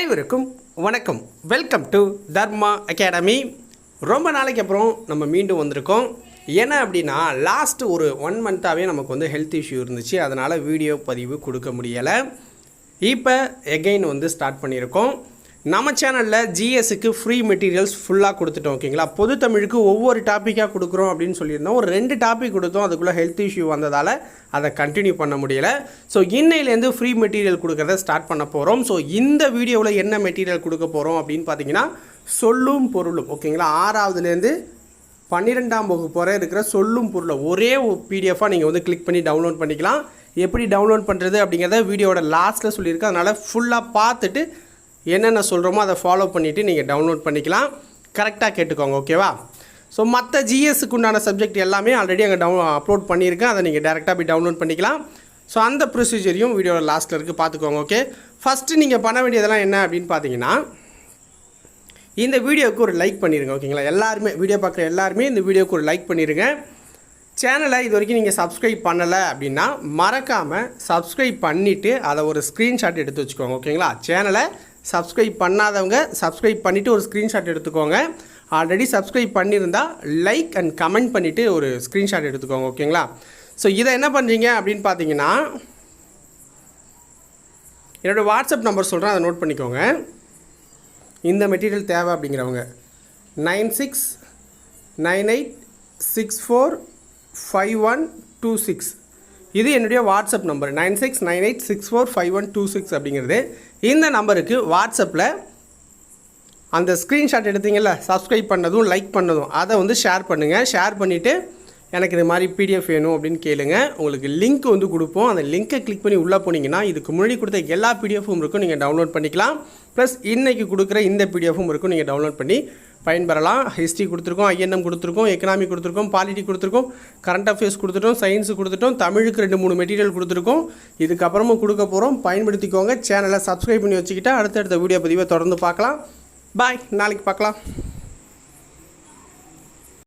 அனைவருக்கும் வணக்கம். Welcome to Dharma academy ரொம்ப நாளைக்கு அப்புறம் நம்ம மீண்டும் வந்திருக்கோம். என்ன அப்படின்னா லாஸ்ட் ஒரு ஒன் மந்த்தாகவே நமக்கு வந்து ஹெல்த் இஷ்யூ இருந்துச்சு. அதனால் வீடியோ பதிவு கொடுக்க முடியலை. இப்போ எகைன் வந்து ஸ்டார்ட் பண்ணியிருக்கோம். நம்ம சேனலில் ஜிஎஸ்க்கு ஃப்ரீ மெட்டீரியல்ஸ் ஃபுல்லாக கொடுத்துட்டோம் ஓகேங்களா பொது தமிழுக்கு ஒவ்வொரு டாப்பிக்காக கொடுக்குறோம் அப்படின்னு சொல்லியிருந்தோம். ஒரு ரெண்டு டாபிக் கொடுத்தோம் அதுக்குள்ளே ஹெல்த் இஷ்யூ வந்ததால் அதை கண்டினியூ பண்ண முடியலை. ஸோ இன்னையிலேருந்து ஃப்ரீ மெட்டீரியல் கொடுக்கறத ஸ்டார்ட் பண்ண போகிறோம் ஸோ இந்த வீடியோவில் என்ன மெட்டீரியல் கொடுக்க போகிறோம் அப்படின்னு பார்த்தீங்கன்னா சொல்லும் பொருளும் ஓகேங்களா ஆறாவதுலேருந்து பன்னிரெண்டாம் வகுப்பு வரை இருக்கிற சொல்லும் பொருளை ஒரே பிடிஎஃபாக நீங்கள் வந்து கிளிக் பண்ணி டவுன்லோட் பண்ணிக்கலாம். எப்படி டவுன்லோட் பண்ணுறது அப்படிங்கிறத வீடியோட லாஸ்ட்டில் சொல்லியிருக்கேன் அதனால் ஃபுல்லாக பார்த்துட்டு என்னென்ன சொல்கிறோமோ அதை ஃபாலோ பண்ணிவிட்டு நீங்கள் டவுன்லோட் பண்ணிக்கலாம். கரெக்டாக கேட்டுக்கோங்க ஓகேவா ஸோ மற்ற ஜிஎஸ்க்கு உண்டான சப்ஜெக்ட் எல்லாமே ஆல்ரெடி அங்கே டவுன் அப்லோட் பண்ணியிருக்கேன். அதை நீங்கள் டேரெக்டாக போய் டவுன்லோட் பண்ணிக்கலாம். ஸோ அந்த ப்ரொசீஜரையும் வீடியோவில் லாஸ்ட்டில் இருக்குது பார்த்துக்கோங்க ஓகே ஃபஸ்ட்டு நீங்கள் பண்ண வேண்டியதெல்லாம் என்ன அப்படின்னு பார்த்தீங்கன்னா இந்த வீடியோவுக்கு ஒரு லைக் பண்ணிடுங்க ஓகேங்களா எல்லாருமே வீடியோ பார்க்குற எல்லாருமே இந்த வீடியோவுக்கு ஒரு லைக் பண்ணிடுங்க சேனலை இது வரைக்கும் நீங்கள் சப்ஸ்கிரைப் பண்ணலை அப்படின்னா மறக்காமல் சப்ஸ்கிரைப் பண்ணிவிட்டு அதை ஒரு ஸ்க்ரீன்ஷாட் எடுத்து வச்சுக்கோங்க ஓகேங்களா சேனலை சப்ஸ்கிரைப் பண்ணாதவங்க சப்ஸ்கிரைப் பண்ணிவிட்டு ஒரு ஸ்க்ரீன்ஷாட் எடுத்துக்கோங்க. ஆல்ரெடி சப்ஸ்கிரைப் பண்ணியிருந்தால் லைக் அண்ட் கமெண்ட் பண்ணிவிட்டு ஒரு ஸ்க்ரீன்ஷாட் எடுத்துக்கோங்க ஓகேங்களா? ஸோ இதை என்ன பண்ணுறீங்க அப்படின்னு பார்த்தீங்கன்னா என்னோடய வாட்ஸ்அப் நம்பர் சொல்கிறேன் அதை நோட் பண்ணிக்கோங்க. இந்த மெட்டீரியல் தேவை அப்படிங்கிறவங்க. Nine six nine eight six four five one two six இது என்னுடைய WhatsApp number. Nine six nine eight six four five one two six அப்படிங்கிறது. இந்த நம்பருக்கு வாட்ஸ்அப்பில் அந்த ஸ்க்ரீன்ஷாட் எடுத்தீங்கல்ல சப்ஸ்கிரைப் பண்ணதும் லைக் பண்ணதும் அதை வந்து ஷேர் பண்ணுங்கள் ஷேர் பண்ணிவிட்டு எனக்கு இது மாதிரி பிடிஎஃப் வேணும் அப்படின்னு கேளுங்க. உங்களுக்கு லிங்க் வந்து கொடுப்போம். அந்த லிங்க்கை கிளிக் பண்ணி உள்ளே போனீங்கன்னா இதுக்கு முன்னாடி கொடுத்த எல்லா பிடிஎஃப்பும் இருக்கும். நீங்கள் டவுன்லோட் பண்ணிக்கலாம். ப்ளஸ் இன்றைக்கி கொடுக்குற இந்த பிடிஎஃப்பும் இருக்கும். நீங்கள் டவுன்லோட் பண்ணி பயன்பெறலாம். ஹிஸ்ட்ரி கொடுத்துருக்கோம் ஐஎன்எம் கொடுத்துருக்கோம் எக்கனாமி கொடுத்துருக்கோம் பாலிட்டி கொடுத்துருக்கோம் கரண்ட் அஃபேர்ஸ் கொடுத்துட்டோம் சயின்ஸ் கொடுத்துட்டோம் தமிழுக்கு ரெண்டு மூணு மெட்டீரியல் கொடுத்துருக்கோம். இதுக்கப்புறமும் கொடுக்க போகிறோம் பயன்படுத்திக்கோங்க. சேனலை சப்ஸ்கிரைப் பண்ணி வச்சுக்கிட்டா அடுத்தடுத்த வீடியோ பதிவை தொடர்ந்து பார்க்கலாம். பாய் நாளைக்கு பார்க்கலாம்.